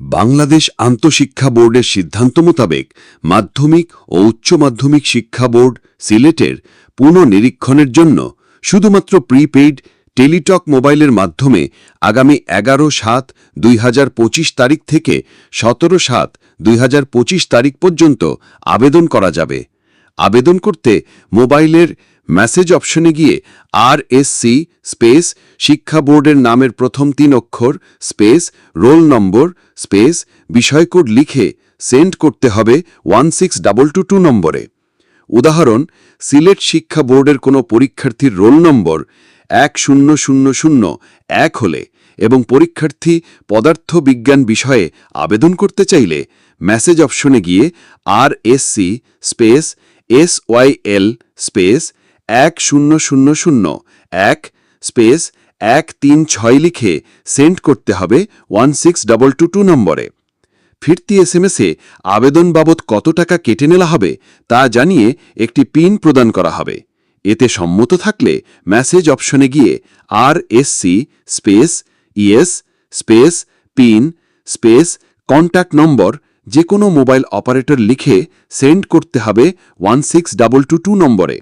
বাংলাদেশ আন্তঃশিক্ষা বোর্ডের সিদ্ধান্ত মোতাবেক মাধ্যমিক ও উচ্চ মাধ্যমিক শিক্ষা বোর্ড সিলেটের পুনঃনিরীক্ষণের জন্য শুধুমাত্র প্রিপেইড টেলিটক মোবাইলের মাধ্যমে আগামী এগারো সাত দুই তারিখ থেকে সতেরো সাত দুই তারিখ পর্যন্ত আবেদন করা যাবে। আবেদন করতে মোবাইলের মেসেজ অপশনে গিয়ে আর স্পেস শিক্ষা বোর্ডের নামের প্রথম তিন অক্ষর স্পেস রোল নম্বর স্পেস বিষয়কোড লিখে সেন্ড করতে হবে one six double two two নম্বরে। উদাহরণ, সিলেট শিক্ষা বোর্ডের কোনো পরীক্ষার্থীর রোল নম্বর এক শূন্য শূন্য শূন্য এক হলে এবং পরীক্ষার্থী পদার্থ বিজ্ঞান বিষয়ে আবেদন করতে চাইলে মেসেজ অপশনে গিয়ে R space S Y L space এক শূন্য শূন্য শূন্য, এক স্পেস এক তিন ছয় লিখে সেন্ড করতে হবে one six double two two নম্বরে। ফিরতি এসএমএসে আবেদন বাবদ কত টাকা কেটে নেওয়া হবে তা জানিয়ে একটি পিন প্রদান করা হবে। এতে সম্মত থাকলে মেসেজ অপশনে গিয়ে R C space ES space PIN space contact number যে কোনো মোবাইল অপারেটর লিখে সেন্ড করতে হবে one six double two two নম্বরে।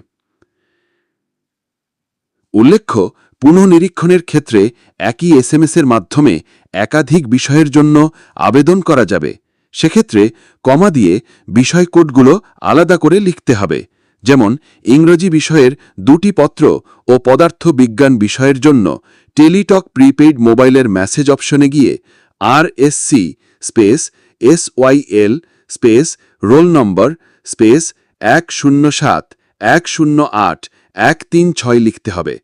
উল্লেখ্য, পুনঃনিরীক্ষণের ক্ষেত্রে একই এসএমএসের মাধ্যমে একাধিক বিষয়ের জন্য আবেদন করা যাবে। সেক্ষেত্রে কমা দিয়ে বিষয় কোডগুলো আলাদা করে লিখতে হবে। যেমন, ইংরেজি বিষয়ের দুটি পত্র ও পদার্থ বিজ্ঞান বিষয়ের জন্য টেলিটক প্রিপেইড মোবাইলের মেসেজ অপশনে গিয়ে আর space S Y L space roll number space এক শূন্য সাত এক শূন্য আট এক তিন ছয় লিখতে হবে।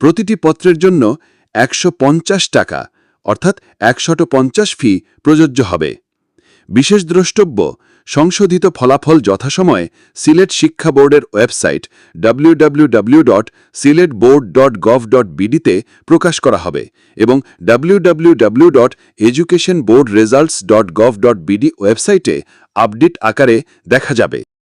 প্রতিটি পত্রের জন্য একশো পঞ্চাশ টাকা, অর্থাৎ একশত পঞ্চাশ ফি প্রযোজ্য হবে। বিশেষ দ্রষ্টব্য, সংশোধিত ফলাফল যথাসময়ে সিলেট শিক্ষা বোর্ডের ওয়েবসাইট www.siletboard.gov.bd-তে প্রকাশ করা হবে এবং www.educationboardresults.gov.bd ওয়েবসাইটে আপডেট আকারে দেখা যাবে।